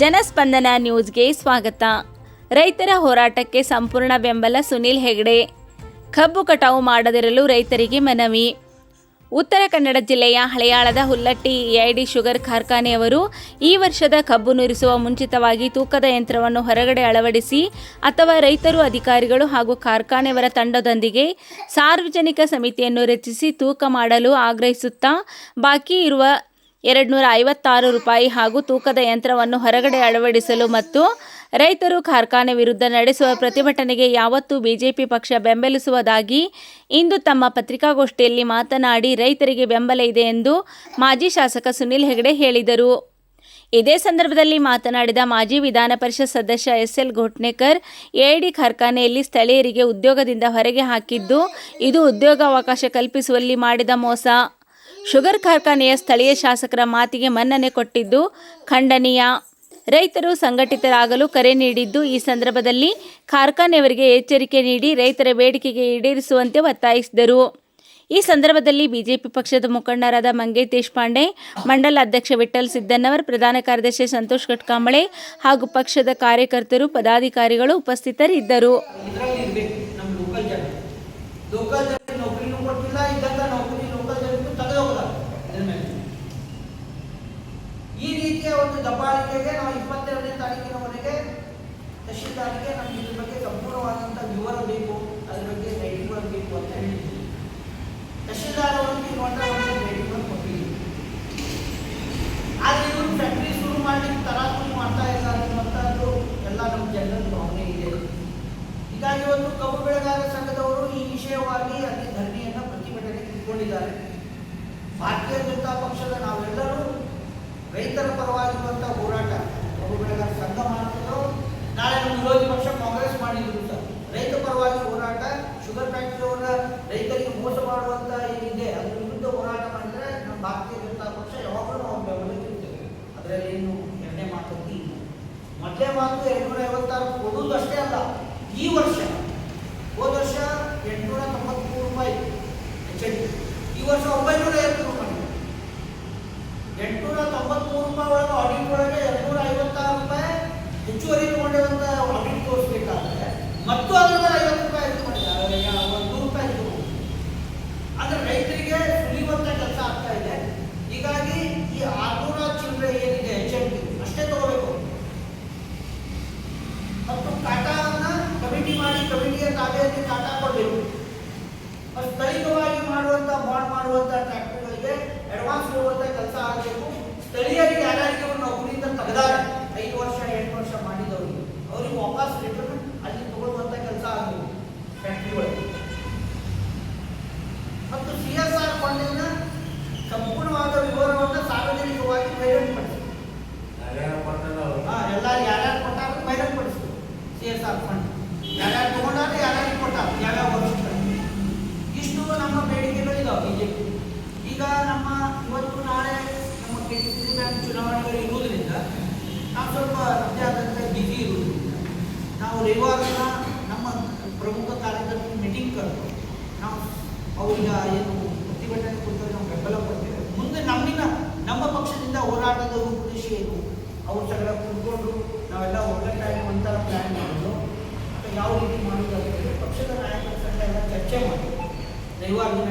ಜನಸ್ಪಂದನ ನ್ಯೂಸ್ಗೆ ಸ್ವಾಗತ. ರೈತರ ಹೋರಾಟಕ್ಕೆ ಸಂಪೂರ್ಣ ಬೆಂಬಲ ಸುನಿಲ್ ಹೆಗ್ಡೆ. ಕಬ್ಬು ಕಟಾವು ಮಾಡದಿರಲು ರೈತರಿಗೆ ಮನವಿ. ಉತ್ತರ ಕನ್ನಡ ಜಿಲ್ಲೆಯ ಹಳೆಯಾಳದ ಹುಲ್ಲಟ್ಟಿ ಎಐಡಿ ಶುಗರ್ ಕಾರ್ಖಾನೆಯವರು ಈ ವರ್ಷದ ಕಬ್ಬು ನುರಿಸುವ ಮುಂಚಿತವಾಗಿ ತೂಕದ ಯಂತ್ರವನ್ನು ಹೊರಗಡೆ ಅಳವಡಿಸಿ ಅಥವಾ ರೈತರು, ಅಧಿಕಾರಿಗಳು ಹಾಗೂ ಕಾರ್ಖಾನೆಯವರ ತಂಡದೊಂದಿಗೆ ಸಾರ್ವಜನಿಕ ಸಮಿತಿಯನ್ನು ರಚಿಸಿ ತೂಕ ಮಾಡಲು ಆಗ್ರಹಿಸುತ್ತಾ, ಬಾಕಿ ಇರುವ ಎರಡುನೂರ ಐವತ್ತಾರು ರೂಪಾಯಿ ಹಾಗೂ ತೂಕದ ಯಂತ್ರವನ್ನು ಹೊರಗಡೆ ಅಳವಡಿಸಲು ಮತ್ತು ರೈತರು ಕಾರ್ಖಾನೆ ವಿರುದ್ಧ ನಡೆಸುವ ಪ್ರತಿಭಟನೆಗೆ ಯಾವತ್ತೂ ಬಿಜೆಪಿ ಪಕ್ಷ ಬೆಂಬಲಿಸುವುದಾಗಿ ಇಂದು ತಮ್ಮ ಪತ್ರಿಕಾಗೋಷ್ಠಿಯಲ್ಲಿ ಮಾತನಾಡಿ ರೈತರಿಗೆ ಬೆಂಬಲ ಇದೆ ಎಂದು ಮಾಜಿ ಶಾಸಕ ಸುನಿಲ್ ಹೆಗಡೆ ಹೇಳಿದರು. ಇದೇ ಸಂದರ್ಭದಲ್ಲಿ ಮಾತನಾಡಿದ ಮಾಜಿ ವಿಧಾನ ಪರಿಷತ್ ಸದಸ್ಯ ಎಸ್ ಎಲ್ ಘೋಟ್ನೇಕರ್ ಎಐಡಿ ಕಾರ್ಖಾನೆಯಲ್ಲಿ ಸ್ಥಳೀಯರಿಗೆ ಉದ್ಯೋಗದಿಂದ ಹೊರಗೆ ಹಾಕಿದ್ದು, ಇದು ಉದ್ಯೋಗಾವಕಾಶ ಕಲ್ಪಿಸುವಲ್ಲಿ ಮಾಡಿದ ಮೋಸ. ಶುಗರ್ ಕಾರ್ಖಾನೆಯ ಸ್ಥಳೀಯ ಶಾಸಕರ ಮಾತಿಗೆ ಮನ್ನಣೆ ಕೊಟ್ಟಿದ್ದು, ಖಂಡನೀಯ. ರೈತರು ಸಂಘಟಿತರಾಗಲು ಕರೆ ನೀಡಿದ್ದು, ಈ ಸಂದರ್ಭದಲ್ಲಿ ಕಾರ್ಖಾನೆಯವರಿಗೆ ಎಚ್ಚರಿಕೆ ನೀಡಿ ರೈತರ ಬೇಡಿಕೆಗೆ ಈಡೇರಿಸುವಂತೆ ಒತ್ತಾಯಿಸಿದರು. ಈ ಸಂದರ್ಭದಲ್ಲಿ ಬಿಜೆಪಿ ಪಕ್ಷದ ಮುಖಂಡರಾದ ಮಂಗೇಶ್ ದೇಶಪಾಂಡೆ, ಮಂಡಲ ಅಧ್ಯಕ್ಷ ವಿಠಲ್ ಸಿದ್ದನ್ನವರ್ ಪ್ರಧಾನ ಕಾರ್ಯದರ್ಶಿ ಸಂತೋಷ್ ಕಟ್ಕಾಂಬಳೆ ಹಾಗೂ ಪಕ್ಷದ ಕಾರ್ಯಕರ್ತರು, ಪದಾಧಿಕಾರಿಗಳು ಉಪಸ್ಥಿತರಿದ್ದರು. ತಹಶೀಲ್ದಾರ್ಗೆ ನಮ್ಗೆ ಇದ್ರ ಬಗ್ಗೆ ಸಂಪೂರ್ಣವಾದಂಥ ವಿವರ ಬೇಕು, ಅದ್ರ ಬಗ್ಗೆ ವರ್ಕ್ ಬೇಕು ಅಂತ ಹೇಳಿದ್ವಿ ತಹಶೀಲ್ದಾರ್ ಅವರಿಗೆ ನೋಡ್ತಾ ಒಂದು ರೈಟಿಂಗ್ ಕೊಟ್ಟಿದ್ದೀವಿ ಆದ್ರೆ ಇವರು ಫ್ಯಾಕ್ಟ್ರಿ ಶುರು ಮಾಡ್ಲಿಕ್ಕೆ ತರಾತುರಿ ಮಾಡ್ತಾ ಇದ್ದಾರೆ ಅನ್ನುವಂಥದ್ದು ಎಲ್ಲ ನಮ್ಮ ಜನರ ಭಾವನೆ ಇದೆ. ಹೀಗಾಗಿ ಒಂದು ಕಬ್ಬು ಬೆಳೆಗಾರರ ಸಂಘದವರು ಈ ವಿಷಯವಾಗಿ ಅಲ್ಲಿ ಧರಣಿಯನ್ನು ಪ್ರತಿಭಟನೆ ಇಟ್ಕೊಂಡಿದ್ದಾರೆ ಭಾರತೀಯ ಜನತಾ ಪಕ್ಷದ ನಾವೆಲ್ಲರೂ ರೈತರ ಪರವಾಗಿರುವಂಥ ಹೋರಾಟ ಕಬ್ಬು ಬೆಳೆಗಾರ ಸಂಘ ಮಾಡ್ತಿದ್ರು ನಾಳೆ ನಮ್ಮ ವಿರೋಧಿ ಪಕ್ಷ ಕಾಂಗ್ರೆಸ್ ಮಾಡಿದ್ರು ಸರ್ ರೈತ ಪರವಾಗಿ ಹೋರಾಟ ಶುಗರ್ ಫ್ಯಾಕ್ಟರಿ ಅವರ ರೈತರಿಗೆ ಮೋಸ ಮಾಡುವಂತ ಏನಿದೆ ಅದ್ರ ವಿರುದ್ಧ ಹೋರಾಟ ಮಾಡಿದ್ರೆ ನಮ್ಮ ಭಾರತೀಯ ಜನತಾ ಪಕ್ಷ ಯಾವಾಗಲೂ ನಾವು ಬೆಂಬಲಿಸಿರ್ತೇವೆ ಅದರಲ್ಲಿ ಏನು ಎರಡನೇ ಮಾತಂತಿ ಇಲ್ಲ ಮೊದಲೇ ಮಾತು ಎಂಟುನೂರ ಐವತ್ತಾರು ಕೊಡುವುದು ಅಷ್ಟೇ ಅಲ್ಲ, ಈ ವರ್ಷ, ಹೋದ ವರ್ಷ ಎಂಟುನೂರ ತೊಂಬತ್ಮೂರು ರೂಪಾಯಿ ಹೆಚ್ಚಿಗೆ ಈ ವರ್ಷ ಒಂಬೈನೂರ ಐವತ್ತು ರೂಪಾಯಿ ಎಂಟುನೂರ ತೊಂಬತ್ಮೂರು ರೂಪಾಯಿ ಒಳಗೆ ಆಡಿಟ್ ಒಳಗೆ ಎರಡ್ನೂರ ಐವತ್ತಾರು ರೂಪಾಯಿ ಹೆಚ್ಚುವರಿ ತಗೊಂಡಿರುವಂತ ಆಡಿಟ್ ತೋರಿಸ್ಬೇಕಾದ್ರೆ ಮತ್ತು ಅದರ ಮೇಲೆ ಐವತ್ತು ರೂಪಾಯಿ ಇದು ಮಾಡಿದ್ದಾರೆ ಯಾ- ಒಂದು ನೂರು ರೂಪಾಯಿ ಇದು ಮಾಡಿದ್ದಾರೆ. ಅಂದ್ರೆ ರೈತರಿಗೆ ಸುಲಿಯುವಂತ ಕೆಲಸ ಆಗ್ತಾ ಇದೆ ಹೀಗಾಗಿ ಈ ಆರ್ನೂರ ಚಿಲ್ಲರೆ ಏನಿದೆ ಎಚ್ ಎಂ ಅಷ್ಟೇ ತಗೋಬೇಕು ಮತ್ತು ಕಾಟಾವನ್ನ ಕಮಿಟಿ ಮಾಡಿ ತಾಬೆಯಲ್ಲಿ ಕಾಟಾ ಕೊಡಬೇಕು. ಸ್ಥಳೀಯವಾಗಿ ಮಾಡುವಂತ ಬಾಂಡ್ ಮಾಡುವಂತ ಟ್ರ್ಯಾಕ್ಟರ್ಗಳಿಗೆ ಅಡ್ವಾನ್ಸ್ ಕೊಡುವಂತ ಕೆಲಸ ಆಗಬೇಕು. ಸ್ಥಳೀಯರಿಗೆ ಯಾರ್ಯಾರಿಗೆ ನೌಕರಿಯಿಂದ ತೆಗೆದಾರೆ. ಐದು ವರ್ಷ ಎಂಟು ವರ್ಷ ಮಾಡಿದವರಿಗೆ ಅವರಿಗೆ ವಾಪಸ್ ರಿಟರ್ನ್ ಅಲ್ಲಿ ತಗೊಳ್ಳುವಂತ ಕೆಲಸ ಆಗಬೇಕು ಫ್ಯಾಕ್ಟ್ರಿ ಒಳಗೆ ಮತ್ತು ಸಿ ಎಸ್ ಆರ್ ಫಂಡಿನ ಸಂಪೂರ್ಣವಾದ ವಿವರವನ್ನು ಸಾರ್ವಜನಿಕವಾಗಿ ಬಹಿರಂಗಪಡಿಸಿ ಎಲ್ಲ ಯಾರ್ಯಾರು ಕೊಟ್ಟಾಗ ಬಹಿರಂಗಪಡಿಸ್ತು ಸಿ ಎಸ್ ಆರ್ ಫಂಡ್ ಯಾರ್ಯಾರು ಈಗ ನಮ್ಮ ಇವತ್ತು ನಾಳೆ ನಮ್ಮ ಕೆ ಸಿ ಸಿ ಬ್ಯಾಂಕ್ ಚುನಾವಣೆಗಳು ಇರುವುದರಿಂದ ನಾವು ಸ್ವಲ್ಪ ಆದಂತಹ ಬಿಸಿ ಇರುವುದರಿಂದ ನಾವು ರವಿವಾರ ನಮ್ಮ ಪ್ರಮುಖ ಕಾರ್ಯಕರ್ತರ ಮೀಟಿಂಗ್ ಕರೆದು ನಾವು ಅವರಿಗೆ ಏನು ಪ್ರತಿಭಟನೆ ಕುರಿತು ನಾವು ಬೆಂಬಲ ಕೊಡ್ತೇವೆ. ಮುಂದೆ ನಮ್ಮಿನ ನಮ್ಮ ಪಕ್ಷದಿಂದ ಹೋರಾಟದ ಉದ್ದೇಶ ಏನು? ಅವ್ರ ಸಗಳ ಕುತ್ಕೊಂಡು ನಾವೆಲ್ಲ ಒಗ್ಗಟ್ಟಾಗಿ ಒಂಥರ ಪ್ಲ್ಯಾನ್ ಮಾಡೋದು ಯಾವ ರೀತಿ ಮಾಡೋದು ಪಕ್ಷದ ನಾಯಕರ ಸಂಘ ಎಲ್ಲ ಚರ್ಚೆ ಮಾಡಿ. ರವಿವಾರ ದಿನ